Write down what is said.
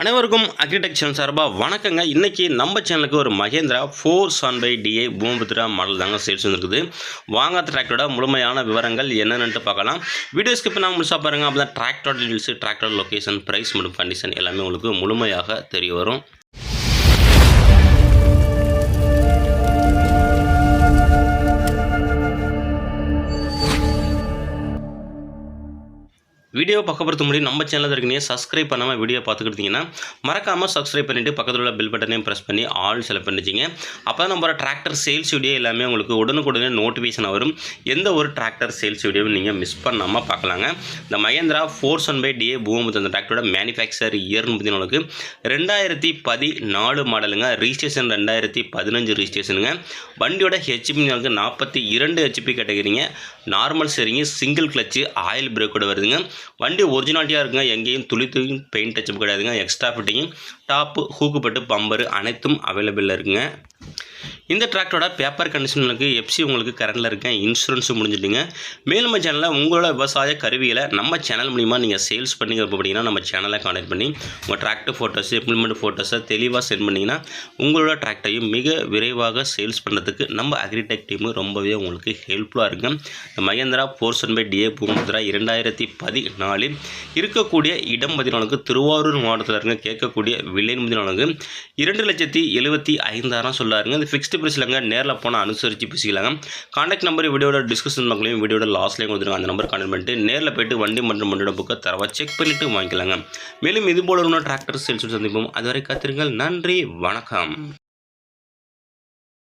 அனைவருக்கும் அக்ரிடெக்சர் சார்பாக வணக்கங்க. இன்றைக்கி நம்ம சேனலுக்கு ஒரு மகேந்திரா ஃபோர் சன் பை டிஏ பூம்புத்ரா மாடல் தாங்க சேல்ஸ் வந்துருக்குது வாங்க டிராக்டரோட முழுமையான விவரங்கள் என்னென்னு பார்க்கலாம். வீடியோ ஸ்கிப் நான் முழுசாக பாருங்கள் அப்போ தான் tractor deals tractor location price மற்றும் கண்டிஷன் எல்லாமே உங்களுக்கு முழுமையாக தெரிய வரும். வீடியோ பார்க்க பொறுத்த முடியும் நம்ம சேனலில் இருக்கீங்க சப்ஸ்கிரைப் பண்ணாமல் வீடியோ பார்த்துக்கிட்டீங்கன்னா மறக்காமல் சப்ஸ்கிரைப் பண்ணிவிட்டு பக்கத்தில் உள்ள பில் பட்டனையும் ப்ரெஸ் பண்ணி ஆல் செலக்ட் பண்ணிச்சிங்க அப்போ தான் நம்ம டிராக்டர் சேல்ஸ் வீடியோ எல்லாமே உங்களுக்கு உடனுக்குடனே நோட்டிஃபிகேஷன் வரும். எந்த ஒரு டிராக்டர் சேல்ஸ் வீடியோவும் நீங்கள் மிஸ் பண்ணாமல் பார்க்கலாங்க. இந்த Mahindra four one five DI பூமத் அந்த டிராக்டரோட மேனுஃபேக்சர் இயர்னு பார்த்தீங்கன்னா உங்களுக்கு ரெண்டாயிரத்தி பதினாலு மாடலுங்க ரிஜிஸ்ட்ரேஷன் ரெண்டாயிரத்தி பதினஞ்சு ரிஜிஸ்ட்ரேஷனுங்க வண்டியோட ஹெச்பி உங்களுக்கு நாற்பத்தி இரண்டு ஹெச்பி கேட்டகிரிங்க. நார்மல் சரிங்க சிங்கிள் கிளச்சு ஆயில் பிரேக்கோட வருதுங்க. வண்டி ஒரிஜினாலிட்டியாக இருக்குங்க. எங்கேயும் துளி துளி பெயிண்ட் டச்சப் கிடையாதுங்க. எக்ஸ்ட்ரா ஃபிட்டிங் டாப்பு ஹூக்குப்பட்டு பம்பரு அனைத்தும் அவைலபிளில் இருக்குங்க. இந்த டிராக்டரோட பேப்பர் கண்டிஷனுக்கு எஃப்சி உங்களுக்கு கரண்டில் இருக்கேன். இன்சூரன்ஸும் முடிஞ்சிட்டுங்க. மேலும் சேனலில் உங்களோட விவசாய கருவிகளை நம்ம சேனல் மூலிமா நீங்கள் சேல்ஸ் பண்ணி அப்படின்னா நம்ம சேனலை கான்டாக்ட் பண்ணி உங்கள் டிராக்டர் ஃபோட்டோஸ் இம்ப்ளிமெண்ட் ஃபோட்டோஸை தெளிவாக சென்ட் பண்ணிங்கன்னா உங்களோட டிராக்டரையும் மிக விரைவாக சேல்ஸ் பண்ணுறதுக்கு நம்ம அக்ரிடெக் டீமு ரொம்பவே உங்களுக்கு ஹெல்ப்ஃபுல்லாக இருக்கும். மகேந்திரா போர்சன் பை டிஏ பூமுத்ரா இரண்டாயிரத்தி பதினாலில் இருக்கக்கூடிய இடம் பதினாலுக்கு திருவாரூர் மாவட்டத்தில் இருக்க கேட்கக்கூடிய விலை பதினாலுக்கு இரண்டு லட்சத்தி எழுபத்தி ஐந்தாயிரம் சொல்லாருங்க. அது ஃபிக்ஸ்ட் ப்ரைஸ்லங்க நேரில் போனால் அனுசரித்து பேசிக்கலாங்க. காண்டாக்ட் நம்பர் வீடியோட டிஸ்கஷன் மக்களையும் வீடியோட லாஸ்ட்லேயும் கொடுத்துருங்க. அந்த நம்பர் கான்டாக்ட் பண்ணிட்டு நேரில் போயிட்டு வண்டி மற்றும் வண்டியோட புக்கை தரவா செக் பண்ணிவிட்டு வாங்கிக்கலாங்க. மேலும் இது போல இன்னும் டிராக்டர் சேல்ஸ் சந்திப்போம். அதுவரை காத்திருங்கள். நன்றி வணக்கம்.